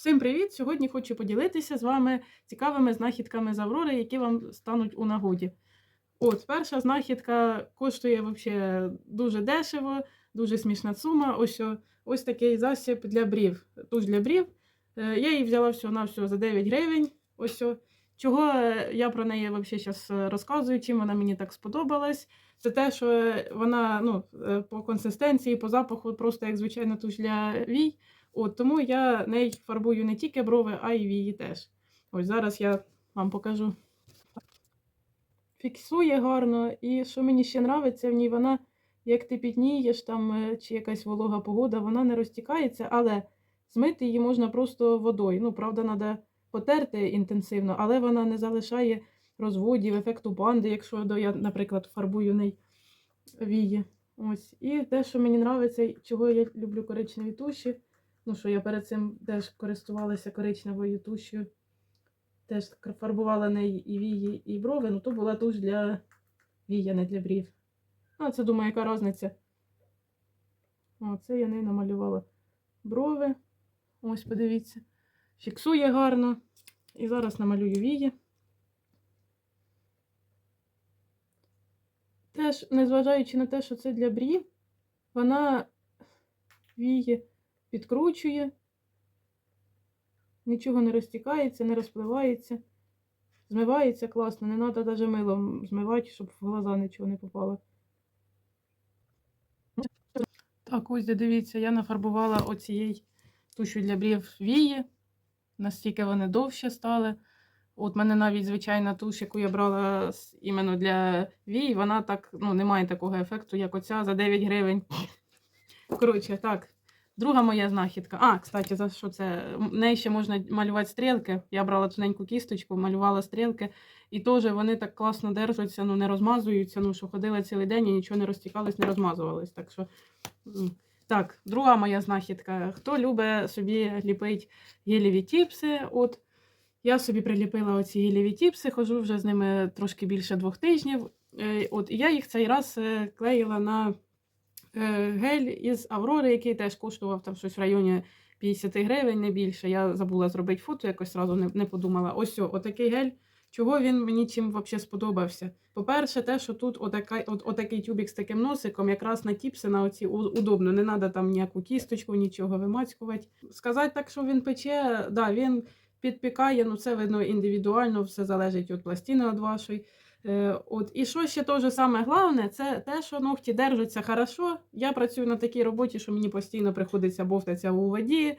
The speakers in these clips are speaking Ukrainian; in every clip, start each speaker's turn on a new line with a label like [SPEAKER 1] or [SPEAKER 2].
[SPEAKER 1] Всім привіт! Сьогодні хочу поділитися з вами цікавими знахідками з Аврори, які вам стануть у нагоді. От, перша знахідка коштує вообще дуже дешево, дуже смішна сума. Ось, ось такий засіб для брів. Туш для брів. Е, Я її взяла всього на всього за 9 гривень. Ось. Чого е, я про неї зараз розказую, чим вона мені так сподобалась. Це те, що вона ну, е, по консистенції, по запаху, просто як звичайна туш для вій. От, тому я нею фарбую не тільки брови, а й вії теж. Ось зараз я вам покажу. Фіксує гарно, і що мені ще подобається в ній, вона, як ти піднієш там, е, чи якась волога погода, вона не розтікається, але змити її можна просто водою. Ну, правда, треба потерти інтенсивно, але вона не залишає розводів, ефекту банди, якщо я, наприклад, фарбую неї вії. Ось. І те, що мені подобається, чого я люблю коричневі туші. Ну, що я перед цим теж користувалася коричневою тушю. Теж фарбувала неї і вії, і брови. Ну, то була туш для вій, а не для брів. А це, думаю, яка різниця. О, це я нею намалювала брови. Ось, подивіться. Фіксує гарно. І зараз намалюю вії. Теж, незважаючи на те, що це для брів, вона вії підкручує, нічого не розтікається, не розпливається, змивається класно, не треба навіть милом змивати, щоб в глаза нічого не попало. Так, ось дивіться, я нафарбувала оцією тушу для брів вії, настільки вони довше стали. От мене навіть звичайна туш, яку я брала іменно для вій, вона так, ну, не має такого ефекту, як оця за 9 гривень. Коротше, так. Друга моя знахідка. А, кстати, за що це? М, Неї ще можна малювати стрілки. Я брала тоненьку кісточку, малювала стрілки, і теж вони так класно держаться, ну не розмазуються. Ну, що ходила цілий день і нічого не розтікалось, не розмазувалось. Так що. Так, друга моя знахідка. Хто любить собі ліпить гелєві тіпси? От я собі приліпила оці гелєві тіпси, хожу вже з ними трошки більше двох тижнів. Е, От, і я їх цей раз е, клеїла на гель із Аврори, який теж коштував там щось в районі 50 гривень, не більше. Я забула зробити фото, якось одразу не, не подумала. Ось отакий гель. Чого він мені чим взагалі сподобався? По-перше, те, що тут отака, от, отакий тюбік з таким носиком, якраз на тіпси на оці удобно, не треба там ніяку кісточку, нічого вимацькувати. Сказати так, що він пече, да, він підпікає, ну це видно індивідуально, все залежить від пластини від вашої. Е, от. І що ще теж саме головне, це те, що ногті держаться хорошо. Я працюю на такій роботі, що мені постійно приходиться бовтатися у воді,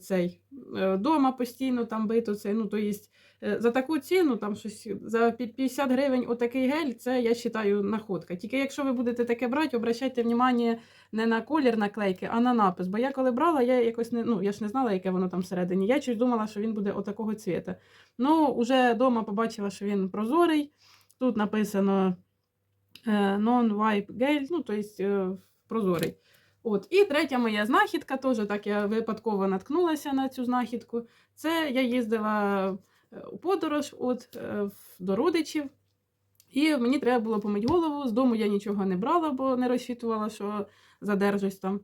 [SPEAKER 1] цей, е, дома постійно там бито цей. Ну, то єсть, е, за таку ціну, там щось за 50 гривень отакий гель, це я вважаю находка. Тільки якщо ви будете таке брати, обращайте увагу не на колір наклейки, а на напис. Бо я коли брала, я якось не, ну, я ж не знала, яке воно там всередині. Я щось думала, що він буде отакого цвіта. Ну, уже вдома побачила, що він прозорий. Тут написано е, non-wipe gel, ну, тобто прозорий. От. І третя моя знахідка, теж так я випадково наткнулася на цю знахідку. Це я їздила е, у подорож от, е, до родичів. І мені треба було помити голову. З дому я нічого не брала, бо не розчитувала, що задержусь там.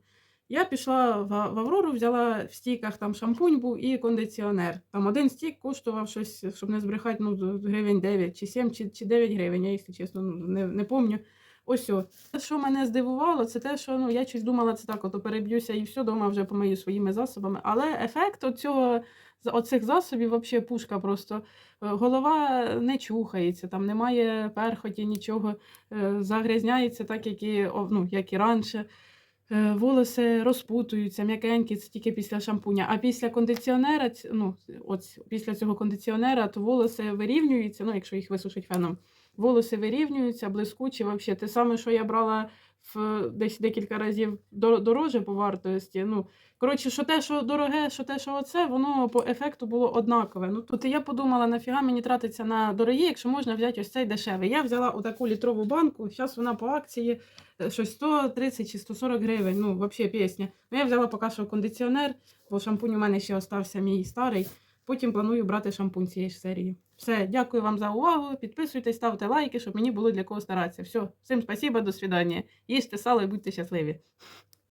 [SPEAKER 1] Я пішла в, Аврору, взяла в стійках там шампунь був і кондиціонер. Там один стік коштував щось, щоб не збрехати, ну, гривень 9 чи 7 чи, чи 9 гривень, я, якщо чесно, ну, не, не пам'ятаю. Ось. Те, Що мене здивувало, це те, що ну, я щось думала, це так, ото переб'юся і все, дома вже помию своїми засобами. Але ефект оцього, оцих засобів взагалі пушка просто. Е, Голова не чухається, там немає перхоті, нічого, е, загрязняється так, як і, ну, як і раніше. Е, Волоси розпутуються, м'якенькі, це тільки після шампуня. А після кондиціонера, ну, от після цього кондиціонера, то волоси вирівнюються, ну, якщо їх висушить феном. Волоси вирівнюються, блискучі. Взагалі, те саме, що я брала в десь декілька разів дороже по вартості. Ну, коротше, що те, що дороге, що те, що оце, воно по ефекту було однакове. Ну, тут я подумала, нафіга мені тратиться на дорогі, якщо можна взяти ось цей дешевий. Я взяла отаку літрову банку, зараз вона по акції е, щось 130 чи 140 гривень. Ну, взагалі пісня. Ну, я взяла поки що кондиціонер, бо шампунь у мене ще остався мій старий. Потім планую брати шампунь цієї ж серії. Все, дякую вам за увагу. Підписуйтесь, ставте лайки, щоб мені було для кого старатися. Все, всім спасибо, до свидання. Їжте сало і будьте щасливі.